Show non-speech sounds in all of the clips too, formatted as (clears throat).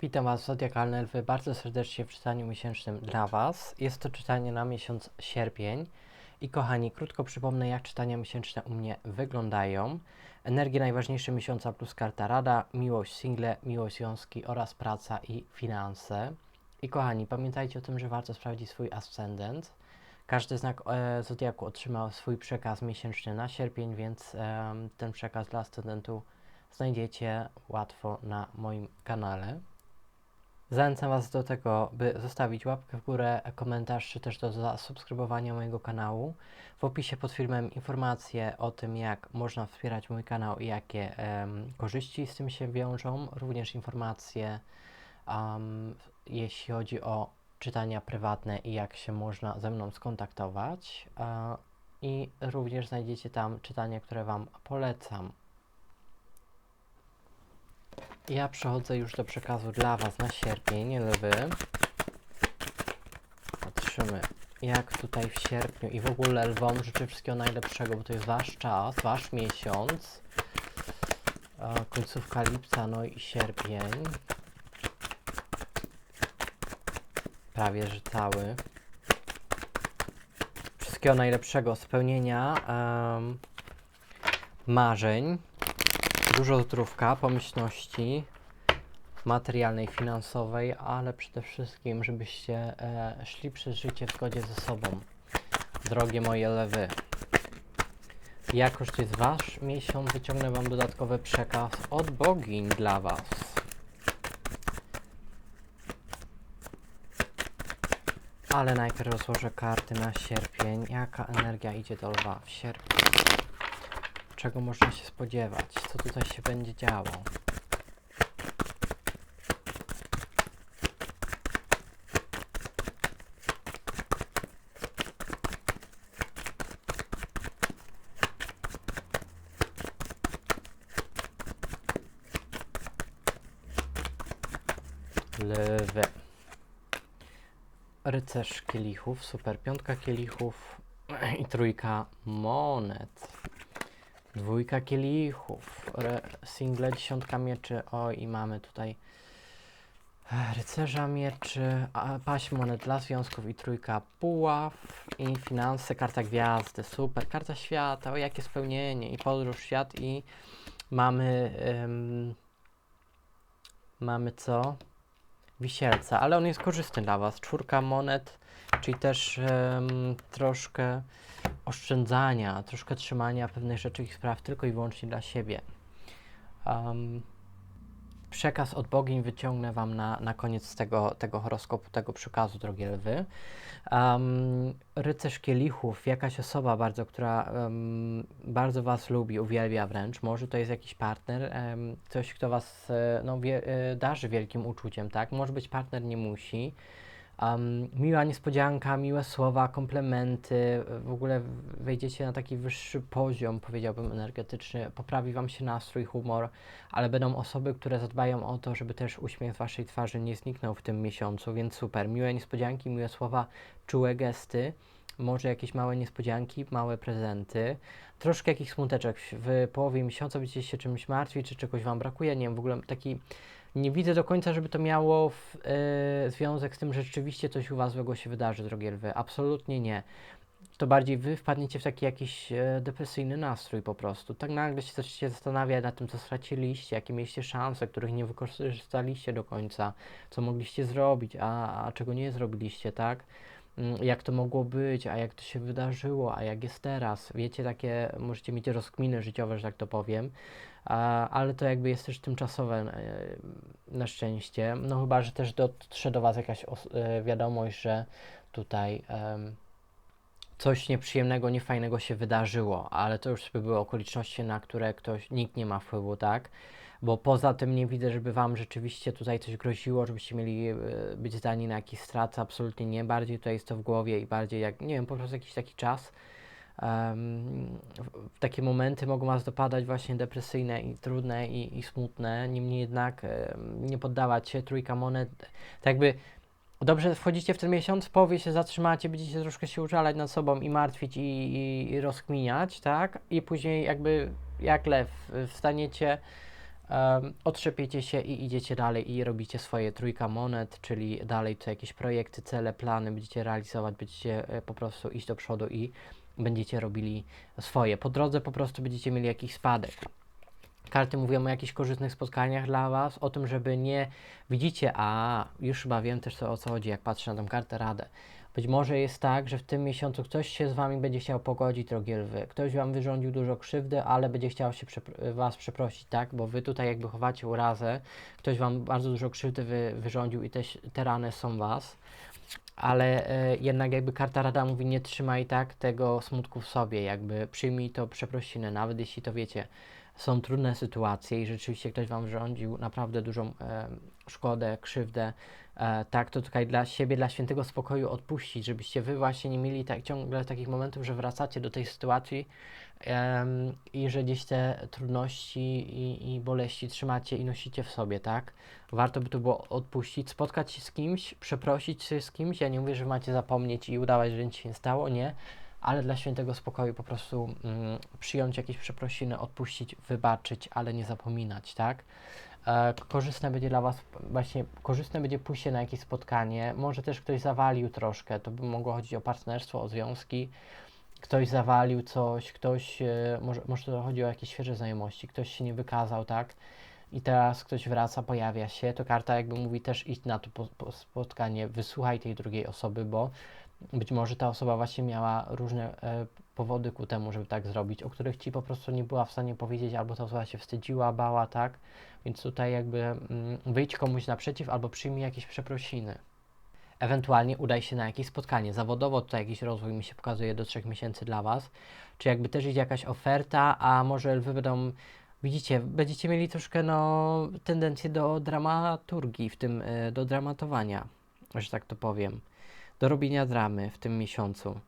Witam Was, Zodiakalne Elfy, bardzo serdecznie w czytaniu miesięcznym dla Was. Jest to czytanie na miesiąc sierpień. I kochani, krótko przypomnę, jak czytania miesięczne u mnie wyglądają. Energie najważniejsze miesiąca plus karta rada, miłość single, miłość związki oraz praca i finanse. I kochani, pamiętajcie o tym, że warto sprawdzić swój ascendent. Każdy znak e, Zodiaku otrzymał swój przekaz miesięczny na sierpień, więc e, ten przekaz dla ascendentu znajdziecie łatwo na moim kanale. Zachęcam Was do tego, by zostawić łapkę w górę, komentarz, czy też do zasubskrybowania mojego kanału. W opisie pod filmem informacje o tym, jak można wspierać mój kanał i jakie em, korzyści z tym się wiążą. Również informacje, um, jeśli chodzi o czytania prywatne i jak się można ze mną skontaktować. E, I również znajdziecie tam czytania, które Wam polecam. Ja przechodzę już do przekazu dla Was na sierpień, lwy. Patrzymy, jak tutaj w sierpniu i w ogóle lwom życzę wszystkiego najlepszego, bo to jest Wasz czas, Wasz miesiąc. E, końcówka lipca, no i sierpień. Prawie, że cały. Wszystkiego najlepszego, spełnienia em, marzeń, dużo zdrówka, pomyślności materialnej, finansowej, ale przede wszystkim, żebyście e, szli przez życie w zgodzie ze sobą. Drogie moje lewy. Jakoż to jest wasz miesiąc, wyciągnę wam dodatkowy przekaz od bogiń dla was. Ale najpierw rozłożę karty na sierpień. Jaka energia idzie do lwa w sierpień? Czego można się spodziewać? Co tutaj się będzie działo? Lwy. Rycerz kielichów, super. Piątka kielichów (clears throat) i trójka monet. Dwójka kielichów, re, single dziesiątka mieczy. O i mamy tutaj e, rycerza mieczy, a, paść monet dla związków i trójka puław i finanse, karta gwiazdy, super, karta świata, o jakie spełnienie i podróż świat i mamy ym, mamy co? Wisielca, ale on jest korzystny dla Was. Czwórka monet, czyli też ym, troszkę oszczędzania, troszkę trzymania pewnych rzeczy i spraw tylko i wyłącznie dla siebie. Um, przekaz od bogiń wyciągnę Wam na, na koniec tego, tego horoskopu, tego przekazu, drogie lwy. Um, rycerz kielichów, jakaś osoba bardzo, która um, bardzo Was lubi, uwielbia wręcz, może to jest jakiś partner, um, ktoś, kto Was e, no, wie, e, darzy wielkim uczuciem, tak? Może być partner, nie musi. Um, miła niespodzianka, miłe słowa, komplementy, w ogóle wejdziecie na taki wyższy poziom, powiedziałbym, energetyczny, poprawi Wam się nastrój, humor, ale będą osoby, które zadbają o to, żeby też uśmiech z Waszej twarzy nie zniknął w tym miesiącu, więc super. Miłe niespodzianki, miłe słowa, czułe gesty, może jakieś małe niespodzianki, małe prezenty, troszkę jakiś smuteczek w połowie miesiąca, będziecie się czymś martwić, czy czegoś Wam brakuje, nie wiem, w ogóle taki nie widzę do końca, żeby to miało w, e, związek z tym, że rzeczywiście coś u Was złego się wydarzy, drogie lwy. Absolutnie nie. To bardziej Wy wpadniecie w taki jakiś e, depresyjny nastrój po prostu. Tak nagle się zaczniecie zastanawiać nad tym, co straciliście, jakie mieliście szanse, których nie wykorzystaliście do końca, co mogliście zrobić, a, a czego nie zrobiliście, tak? Mm, Jak to mogło być, a jak to się wydarzyło, a jak jest teraz. Wiecie, takie możecie mieć rozkminy życiowe, że tak to powiem a, ale to jakby jest też tymczasowe e, na szczęście. No chyba, że też dotrze do Was jakaś e, wiadomość, że tutaj coś nieprzyjemnego, niefajnego się wydarzyło, ale to już by były okoliczności, na które ktoś, nikt nie ma wpływu, tak? Bo poza tym nie widzę, żeby Wam rzeczywiście tutaj coś groziło, żebyście mieli e, być zdani na jakiś strat, absolutnie nie. Bardziej tutaj jest to w głowie i bardziej jak, nie wiem, po prostu jakiś taki czas, um, takie momenty mogą Was dopadać właśnie depresyjne i trudne i, i smutne, niemniej jednak um, nie poddawać się, trójka monet, tak jakby dobrze wchodzicie w ten miesiąc, w połowie się zatrzymacie, będziecie troszkę się użalać nad sobą i martwić i, i, i rozkminiać, tak, i później jakby jak lew wstaniecie um, się i idziecie dalej i robicie swoje trójka monet, czyli dalej to jakieś projekty, cele, plany będziecie realizować, będziecie e, po prostu iść do przodu i będziecie robili swoje. Po drodze po prostu będziecie mieli jakiś spadek. Karty mówią o jakichś korzystnych spotkaniach dla Was, o tym, żeby nie. Widzicie, a już chyba wiem też co, o co chodzi, jak patrzę na tą kartę radę. Być może jest tak, że w tym miesiącu ktoś się z Wami będzie chciał pogodzić, drogie lwy. Ktoś Wam wyrządził dużo krzywdy, ale będzie chciał się Was przeprosić, tak? Bo Wy tutaj jakby chowacie urazę. Ktoś Wam bardzo dużo krzywdy wy- wyrządził i też te rany są Was. Ale e, jednak jakby karta rada mówi, nie trzymaj tak tego smutku w sobie, jakby przyjmij to przeprosiny, nawet jeśli to wiecie, są trudne sytuacje i rzeczywiście ktoś Wam wyrządził naprawdę dużą e, szkodę, krzywdę, tak, to tutaj dla siebie, dla świętego spokoju odpuścić, żebyście Wy właśnie nie mieli tak, ciągle takich momentów, że wracacie do tej sytuacji i że gdzieś te trudności i, i boleści trzymacie i nosicie w sobie, tak? Warto by to było odpuścić, spotkać się z kimś, przeprosić się z kimś. Ja nie mówię, że macie zapomnieć i udawać, że nic się nie stało, nie ale dla świętego spokoju po prostu mm, przyjąć jakieś przeprosiny, odpuścić, wybaczyć, ale nie zapominać, tak? E, korzystne będzie dla Was, właśnie korzystne będzie pójście na jakieś spotkanie. Może też ktoś zawalił troszkę, to by mogło chodzić o partnerstwo, o związki. Ktoś zawalił coś, ktoś, e, może, może to chodzi o jakieś świeże znajomości, ktoś się nie wykazał, tak? I teraz ktoś wraca, pojawia się, to karta jakby mówi też idź na to po, po spotkanie, wysłuchaj tej drugiej osoby, bo być może ta osoba właśnie miała różne e, powody ku temu, żeby tak zrobić, o których ci po prostu nie była w stanie powiedzieć, albo ta osoba się wstydziła, bała, tak? Więc tutaj jakby mm, wyjdź komuś naprzeciw, albo przyjmij jakieś przeprosiny. Ewentualnie udaj się na jakieś spotkanie. Zawodowo tutaj jakiś rozwój mi się pokazuje do trzech miesięcy dla Was. Czy jakby też idzie jakaś oferta, a może lwy będą Widzicie, będziecie mieli troszkę no, tendencję do dramaturgii, w tym y, do dramatowania, że tak to powiem do robienia dramy w tym miesiącu.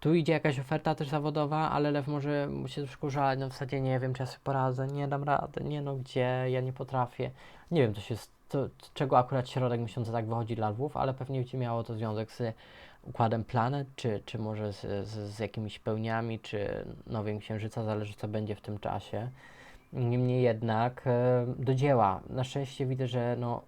Tu idzie jakaś oferta też zawodowa, ale lew może się troszkę użalać, no w zasadzie nie wiem, czy ja sobie poradzę, nie dam rady, nie no gdzie, ja nie potrafię. Nie wiem, to się, to, czego akurat środek miesiąca tak wychodzi dla lwów, ale pewnie będzie miało to związek z układem planet, czy, czy może z, z, z jakimiś pełniami, czy nowiem księżyca, zależy co będzie w tym czasie. Niemniej jednak e, do dzieła. Na szczęście widzę, że no,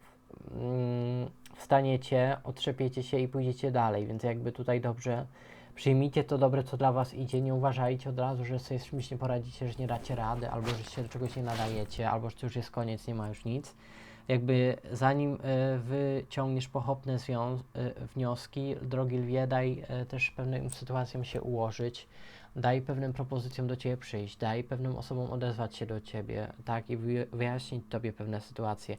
mm, wstaniecie, otrzepiecie się i pójdziecie dalej, więc jakby tutaj dobrze przyjmijcie to dobre, co dla Was idzie, nie uważajcie od razu, że sobie z czymś nie poradzicie, że nie dacie rady, albo że się do czegoś nie nadajecie, albo że to już jest koniec, nie ma już nic. Jakby zanim y, wyciągniesz pochopne y, wnioski, drogi lwie, daj y, też pewnym sytuacjom się ułożyć, daj pewnym propozycjom do Ciebie przyjść, daj pewnym osobom odezwać się do Ciebie, tak, i wyjaśnić Tobie pewne sytuacje.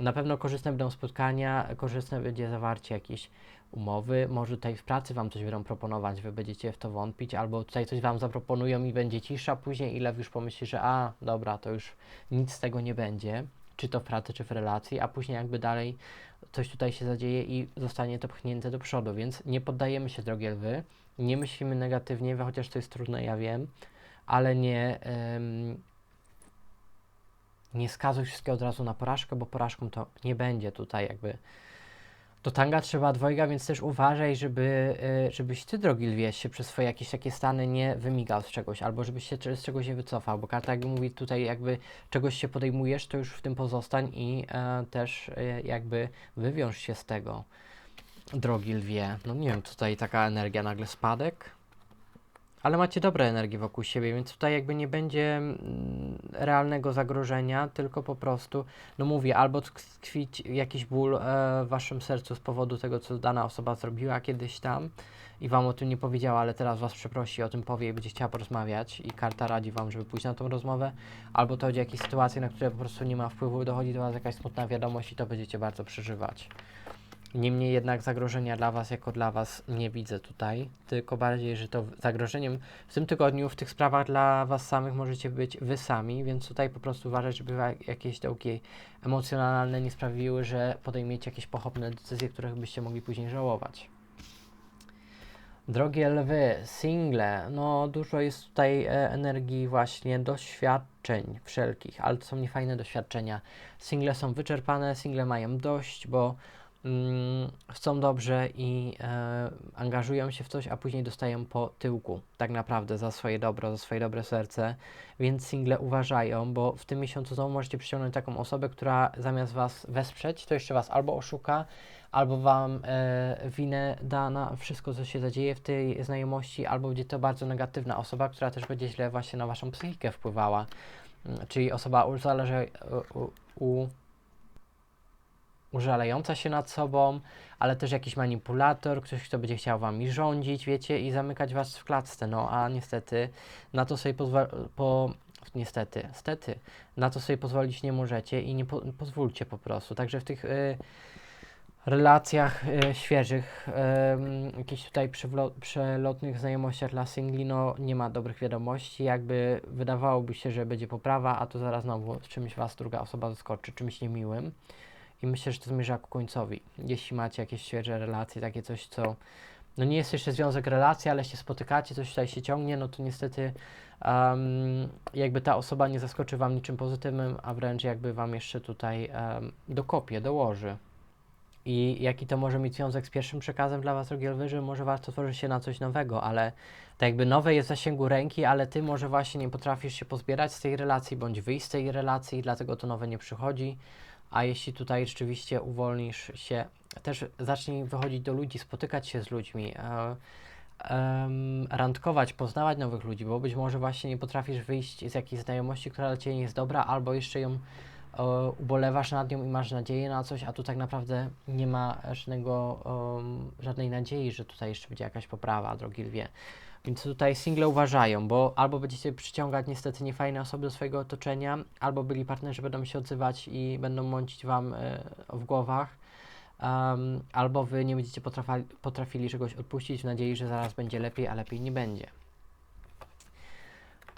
Na pewno korzystne będą spotkania, korzystne będzie zawarcie jakiejś umowy, może tutaj w pracy Wam coś będą proponować, Wy będziecie w to wątpić, albo tutaj coś Wam zaproponują i będzie cisza, później ile już pomyśli, że a, dobra, to już nic z tego nie będzie, czy to w pracy, czy w relacji, a później jakby dalej coś tutaj się zadzieje i zostanie to pchnięte do przodu, więc nie poddajemy się, drogie lwy, nie myślimy negatywnie, chociaż to jest trudne, ja wiem, ale nie, nie skazuj wszystkiego od razu na porażkę, bo porażką to nie będzie tutaj jakby. Do tanga trzeba dwojga, więc też uważaj, żeby, y, żebyś ty, drogi lwie, się przez swoje jakieś takie stany nie wymigał z czegoś, albo żebyś się z czegoś nie wycofał, bo karta jakby mówi tutaj, jakby czegoś się podejmujesz, to już w tym pozostań i e, też e, jakby wywiąż się z tego, drogi lwie. No nie wiem, tutaj taka energia, nagle spadek, ale macie dobre energię wokół siebie, więc tutaj jakby nie będzie mm, realnego zagrożenia, tylko po prostu, no mówię, albo tkwić jakiś ból e, w waszym sercu z powodu tego, co dana osoba zrobiła kiedyś tam i wam o tym nie powiedziała, ale teraz was przeprosi, o tym powie i będzie chciała porozmawiać i karta radzi wam, żeby pójść na tą rozmowę, albo to chodzi o jakieś sytuacje, na które po prostu nie ma wpływu, dochodzi do was jakaś smutna wiadomość i to będziecie bardzo przeżywać. Niemniej jednak zagrożenia dla Was jako dla Was nie widzę tutaj, tylko bardziej, że to zagrożeniem w tym tygodniu w tych sprawach dla Was samych możecie być Wy sami, więc tutaj po prostu uważać, żeby jakieś dołki emocjonalne nie sprawiły, że podejmiecie jakieś pochopne decyzje, których byście mogli później żałować. Drogie lwy, single, no dużo jest tutaj e, energii właśnie doświadczeń wszelkich, ale to są niefajne doświadczenia. Single są wyczerpane, single mają dość, bo chcą dobrze i e, angażują się w coś, a później dostają po tyłku, tak naprawdę, za swoje dobro, za swoje dobre serce. Więc single uważają, bo w tym miesiącu znowu możecie przyciągnąć taką osobę, która zamiast Was wesprzeć, to jeszcze Was albo oszuka, albo Wam e, winę da na wszystko, co się zadzieje w tej znajomości, albo będzie to bardzo negatywna osoba, która też będzie źle właśnie na Waszą psychikę wpływała. Mm, Czyli osoba uzależy, u, u, użalająca się nad sobą, ale też jakiś manipulator, ktoś, kto będzie chciał wami rządzić, wiecie, i zamykać was w klatce. No a niestety na to sobie po, niestety, stety, na to sobie pozwolić nie możecie i nie po, pozwólcie po prostu. Także w tych y, relacjach y, świeżych, y, jakichś tutaj przelotnych znajomościach dla singli, no nie ma dobrych wiadomości. Jakby wydawałoby się, że będzie poprawa, a to zaraz znowu czymś was druga osoba zaskoczy, czymś niemiłym. I myślę, że to zmierza ku końcowi. Jeśli macie jakieś świeże relacje, takie coś, co no nie jest jeszcze związek relacji, ale się spotykacie, coś tutaj się ciągnie, no to niestety um, jakby ta osoba nie zaskoczy Wam niczym pozytywnym, a wręcz jakby Wam jeszcze tutaj um, dokopie, dołoży. I jaki to może mieć związek z pierwszym przekazem dla Was, drogi lwy, że może warto tworzyć się na coś nowego, ale tak jakby nowe jest w zasięgu ręki, ale Ty może właśnie nie potrafisz się pozbierać z tej relacji, bądź wyjść z tej relacji, dlatego to nowe nie przychodzi. A jeśli tutaj rzeczywiście uwolnisz się, też zacznij wychodzić do ludzi, spotykać się z ludźmi, e, randkować, poznawać nowych ludzi, bo być może właśnie nie potrafisz wyjść z jakiejś znajomości, która dla Ciebie nie jest dobra, albo jeszcze ją e, ubolewasz nad nią i masz nadzieję na coś, a tu tak naprawdę nie ma żadnego, żadnej nadziei, że tutaj jeszcze będzie jakaś poprawa, drogi lwie. Więc tutaj single uważają, bo albo będziecie przyciągać niestety niefajne osoby do swojego otoczenia, albo byli partnerzy będą się odzywać i będą mącić wam e, w głowach, um, albo wy nie będziecie potrafali, potrafili czegoś odpuścić w nadziei, że zaraz będzie lepiej, a lepiej nie będzie.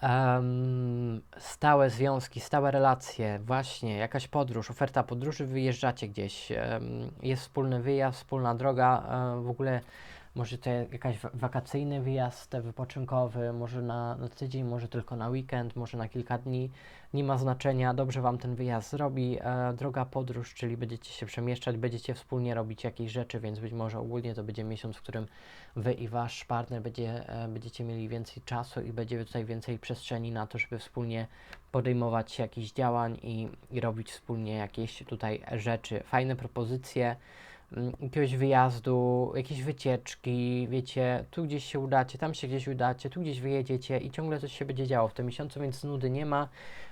Em, stałe związki, stałe relacje, właśnie jakaś podróż, oferta podróży, wyjeżdżacie gdzieś, em, jest wspólny wyjazd, wspólna droga, e, w ogóle może to jakaś wa- wakacyjny wyjazd wypoczynkowy, może na, na tydzień, może tylko na weekend, może na kilka dni. Nie ma znaczenia, dobrze Wam ten wyjazd zrobi. E, droga podróż, czyli będziecie się przemieszczać, będziecie wspólnie robić jakieś rzeczy, więc być może ogólnie to będzie miesiąc, w którym Wy i Wasz partner będzie, e, będziecie mieli więcej czasu i będzie tutaj więcej przestrzeni na to, żeby wspólnie podejmować jakichś działań i, i robić wspólnie jakieś tutaj rzeczy. Fajne propozycje jakiegoś wyjazdu, jakieś wycieczki, wiecie, tu gdzieś się udacie, tam się gdzieś udacie, tu gdzieś wyjedziecie i ciągle coś się będzie działo w tym miesiącu, więc nudy nie ma.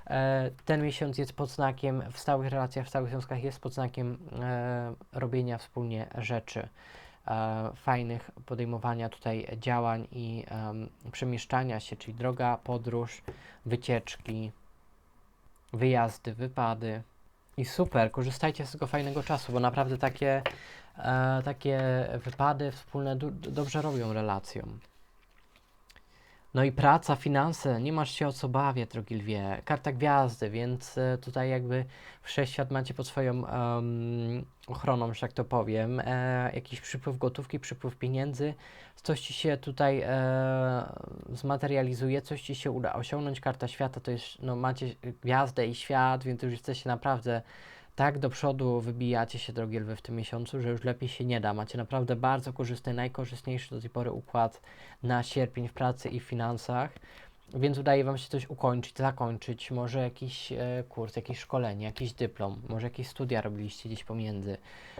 E, ten miesiąc jest pod znakiem, w stałych relacjach, w stałych związkach jest pod znakiem e, robienia wspólnie rzeczy. E, fajnych podejmowania tutaj działań i em, przemieszczania się, czyli droga, podróż, wycieczki, wyjazdy, wypady. I super, korzystajcie z tego fajnego czasu, bo naprawdę takie, e, takie wypady wspólne dobrze robią relacjom. No i praca, finanse, nie masz się o co bawię, drogi lwie. Karta gwiazdy, więc e, tutaj jakby wszechświat macie pod swoją em, ochroną, że tak to powiem. E, jakiś przypływ gotówki, przypływ pieniędzy, coś ci się tutaj e, zmaterializuje, coś ci się uda osiągnąć. Karta świata to jest, no macie gwiazdę i świat, więc już jesteście naprawdę tak do przodu wybijacie się, drogie lwy, w tym miesiącu, że już lepiej się nie da. Macie naprawdę bardzo korzystny, najkorzystniejszy do tej pory układ na sierpień w pracy i w finansach, więc udaje Wam się coś ukończyć, zakończyć, może jakiś e, kurs, jakieś szkolenie, jakiś dyplom, może jakieś studia robiliście gdzieś pomiędzy,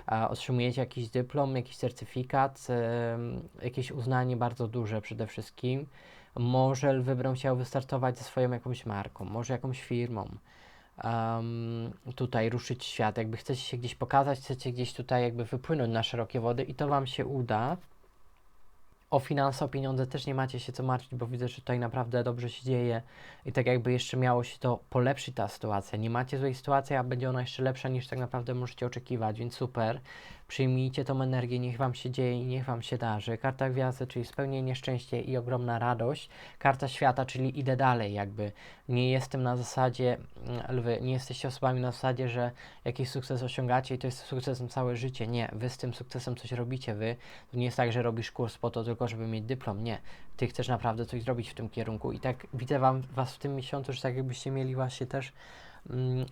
a otrzymujecie jakiś dyplom, jakiś certyfikat, e, jakieś uznanie bardzo duże przede wszystkim. Może lwy będą chciały wystartować ze swoją jakąś marką, może jakąś firmą um, tutaj ruszyć świat, jakby chcecie się gdzieś pokazać, chcecie gdzieś tutaj jakby wypłynąć na szerokie wody i to Wam się uda. O finanse, o pieniądze też nie macie się co martwić, bo widzę, że tutaj naprawdę dobrze się dzieje i tak jakby jeszcze miało się to polepszyć ta sytuacja. Nie macie złej sytuacji, a będzie ona jeszcze lepsza niż tak naprawdę możecie oczekiwać, więc super. Przyjmijcie tą energię, niech Wam się dzieje i niech Wam się darzy. Karta gwiazdy, czyli spełnienie, szczęście i ogromna radość. Karta świata, czyli idę dalej jakby. Nie jestem na zasadzie, mm, lwy, nie jesteście osobami na zasadzie, że jakiś sukces osiągacie i to jest sukcesem całe życie. Nie, Wy z tym sukcesem coś robicie, Wy. To nie jest tak, że robisz kurs po to tylko, żeby mieć dyplom. Nie. Ty chcesz naprawdę coś zrobić w tym kierunku i tak widzę wam, Was w tym miesiącu, że tak jakbyście mieli właśnie też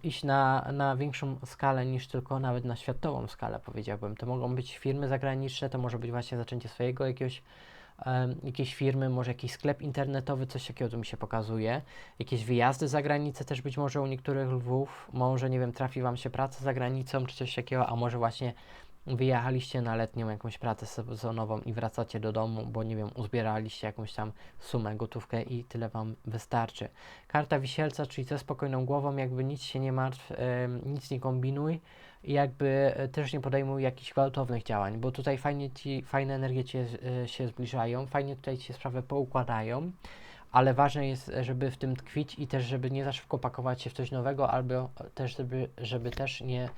iść na, na większą skalę niż tylko nawet na światową skalę, powiedziałbym. To mogą być firmy zagraniczne, to może być właśnie zaczęcie swojego jakiegoś jakiejś firmy, może jakiś sklep internetowy, coś takiego tu mi się pokazuje. Jakieś wyjazdy za granicę też być może u niektórych lwów, może nie wiem, trafi Wam się praca za granicą czy coś takiego, a może właśnie wyjechaliście na letnią jakąś pracę sezonową i wracacie do domu, bo nie wiem, uzbieraliście jakąś tam sumę, gotówkę i tyle Wam wystarczy. Karta wisielca, czyli ze spokojną głową, jakby nic się nie martw, nic nie kombinuj i jakby e, też nie podejmuj jakichś gwałtownych działań, bo tutaj fajnie ci, fajne energie cię, e, się zbliżają, fajnie tutaj ci sprawy poukładają, ale ważne jest, żeby w tym tkwić i też, żeby nie za szybko pakować się w coś nowego, albo też, żeby, żeby też nie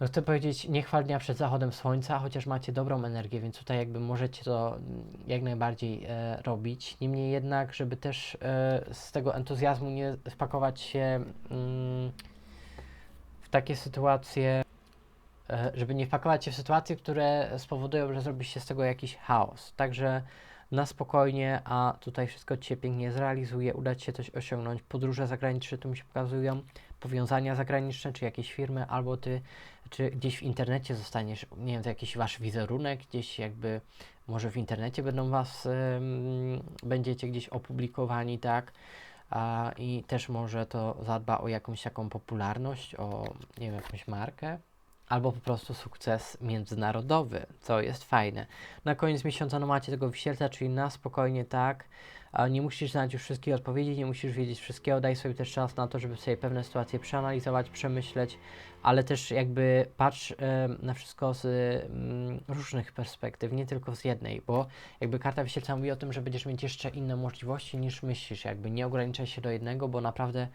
no chcę powiedzieć, nie chwal dnia przed zachodem słońca, chociaż macie dobrą energię, więc tutaj jakby możecie to jak najbardziej e, robić. Niemniej jednak, żeby też e, z tego entuzjazmu nie spakować się mm, w takie sytuacje, e, żeby nie wpakować się w sytuacje, które spowodują, że zrobi się z tego jakiś chaos. Także na spokojnie, a tutaj wszystko Ci się pięknie zrealizuje, uda Ci się coś osiągnąć. Podróże zagraniczne tu mi się pokazują, powiązania zagraniczne, czy jakieś firmy, albo Ty, czy gdzieś w internecie zostaniesz, nie wiem, jakiś Wasz wizerunek, gdzieś jakby, może w internecie będą Was, będziecie gdzieś opublikowani, tak? A, I też może to zadba o jakąś taką popularność, o, nie wiem, jakąś markę, albo po prostu sukces międzynarodowy, co jest fajne. Na koniec miesiąca no macie tego wisielca, czyli na spokojnie tak, nie musisz znać już wszystkich odpowiedzi, nie musisz wiedzieć wszystkiego, daj sobie też czas na to, żeby sobie pewne sytuacje przeanalizować, przemyśleć, ale też jakby patrz na wszystko z mm, różnych perspektyw, nie tylko z jednej, bo jakby karta wisielca mówi o tym, że będziesz mieć jeszcze inne możliwości niż myślisz, jakby. Nie ograniczaj się do jednego, bo naprawdę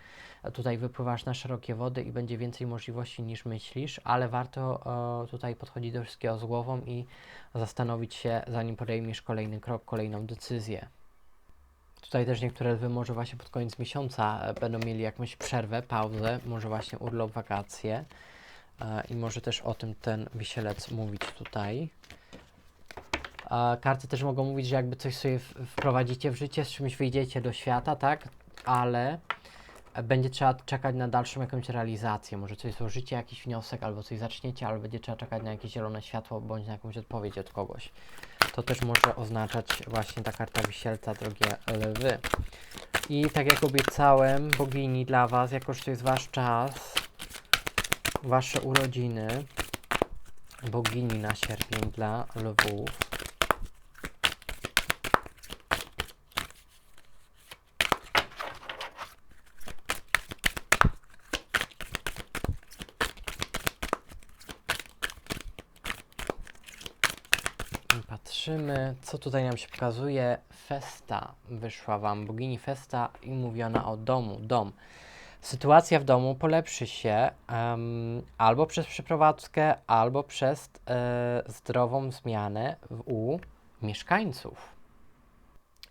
tutaj wypływasz na szerokie wody i będzie więcej możliwości niż myślisz, ale warto tutaj podchodzić do wszystkiego z głową i zastanowić się, zanim podejmiesz kolejny krok, kolejną decyzję. Tutaj też niektóre lwy może właśnie pod koniec miesiąca e, będą mieli jakąś przerwę, pauzę, może właśnie urlop, wakacje e, i może też o tym ten wisielec mówić tutaj. Karty też mogą mówić, że jakby coś sobie wprowadzicie w życie, z czymś wyjdziecie do świata, tak? Ale będzie trzeba czekać na dalszą jakąś realizację. Może coś złożycie, jakiś wniosek, albo coś zaczniecie, ale będzie trzeba czekać na jakieś zielone światło, bądź na jakąś odpowiedź od kogoś. To też może oznaczać właśnie ta karta wisielca, drogie lwy. I tak jak obiecałem, bogini dla Was, jako że to jest Wasz czas, Wasze urodziny, bogini na sierpień dla lwów. Patrzymy, co tutaj nam się pokazuje. Festa wyszła Wam, bogini Festa i mówiona o domu, dom. Sytuacja w domu polepszy się em, albo przez przeprowadzkę, albo przez e, zdrową zmianę w, u mieszkańców.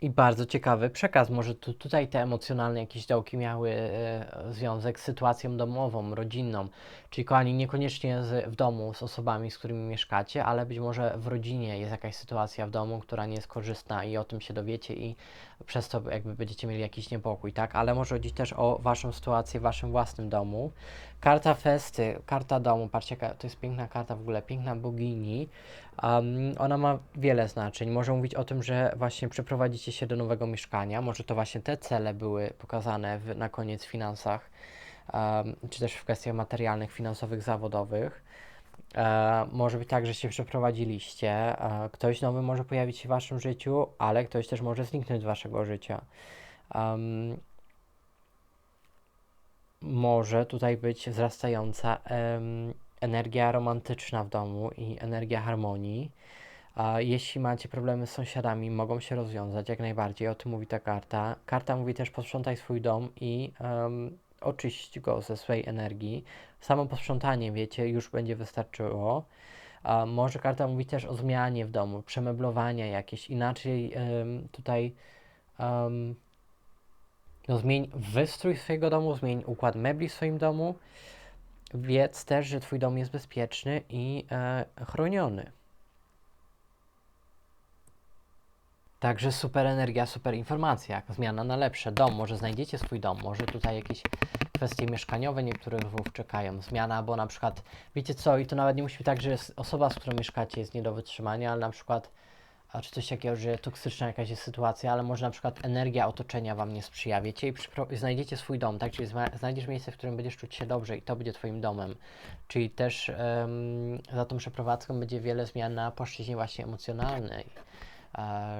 I bardzo ciekawy przekaz. Może tu, tutaj te emocjonalne jakieś dołki miały e, związek z sytuacją domową, rodzinną. Czyli kochani, niekoniecznie z, w domu z osobami, z którymi mieszkacie, ale być może w rodzinie jest jakaś sytuacja w domu, która nie jest korzystna i o tym się dowiecie i przez to jakby będziecie mieli jakiś niepokój, tak? Ale może chodzić też o waszą sytuację w waszym własnym domu. Karta festy, karta domu, patrzcie, to jest piękna karta w ogóle, piękna bogini. Um, ona ma wiele znaczeń. Może mówić o tym, że właśnie przeprowadzicie się do nowego mieszkania. Może to właśnie te cele były pokazane w, na koniec w finansach, um, czy też w kwestiach materialnych, finansowych, zawodowych. E, może być tak, że się przeprowadziliście. E, ktoś nowy może pojawić się w waszym życiu, ale ktoś też może zniknąć z waszego życia. Em, może tutaj być wzrastająca em, energia romantyczna w domu i energia harmonii. A jeśli macie problemy z sąsiadami, mogą się rozwiązać jak najbardziej. O tym mówi ta karta. Karta mówi też posprzątaj swój dom i um, oczyść go ze swojej energii. Samo posprzątanie, wiecie, już będzie wystarczyło. Może karta mówi też o zmianie w domu, przemeblowania jakieś, inaczej tutaj no zmień wystrój swojego domu, zmień układ mebli w swoim domu. Wiedz też, że Twój dom jest bezpieczny i e, chroniony. Także super energia, super informacja, zmiana na lepsze. Dom, może znajdziecie swój dom, może tutaj jakieś kwestie mieszkaniowe niektórych lwów czekają. Zmiana, bo na przykład, wiecie co, i to nawet nie musi być tak, że osoba, z którą mieszkacie jest nie do wytrzymania, ale na przykład, a czy coś takiego, że toksyczna jakaś jest sytuacja, ale może na przykład energia otoczenia Wam nie sprzyja, wiecie, i znajdziecie swój dom, tak, czyli znajdziesz miejsce, w którym będziesz czuć się dobrze i to będzie Twoim domem, czyli też em, za tą przeprowadzką będzie wiele zmian na płaszczyźnie właśnie emocjonalnej,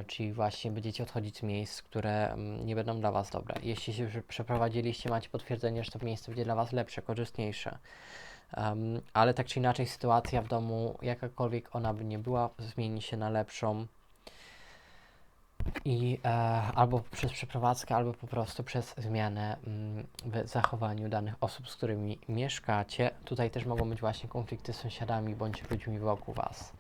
czyli właśnie będziecie odchodzić z miejsc, które nie będą dla Was dobre. Jeśli się przeprowadziliście, macie potwierdzenie, że to miejsce będzie dla Was lepsze, korzystniejsze. Em, ale tak czy inaczej sytuacja w domu, jakakolwiek ona by nie była, zmieni się na lepszą. I e, albo przez przeprowadzkę, albo po prostu przez zmianę mm, w zachowaniu danych osób, z którymi mieszkacie. Tutaj też mogą być właśnie konflikty z sąsiadami bądź ludźmi wokół Was.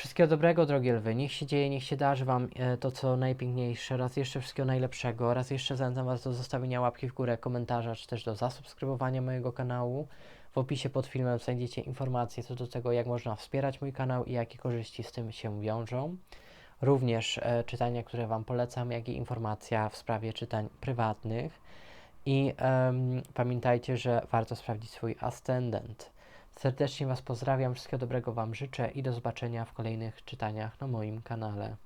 Wszystkiego dobrego, drogie lwy. Niech się dzieje, niech się darzy Wam e, to, co najpiękniejsze. Raz jeszcze wszystkiego najlepszego. Raz jeszcze zachęcam Was do zostawienia łapki w górę, komentarza, czy też do zasubskrybowania mojego kanału. W opisie pod filmem znajdziecie informacje co do tego, jak można wspierać mój kanał i jakie korzyści z tym się wiążą. Również e, czytania, które Wam polecam, jak i informacja w sprawie czytań prywatnych. I em, pamiętajcie, że warto sprawdzić swój ascendent. Serdecznie Was pozdrawiam, wszystkiego dobrego Wam życzę i do zobaczenia w kolejnych czytaniach na moim kanale.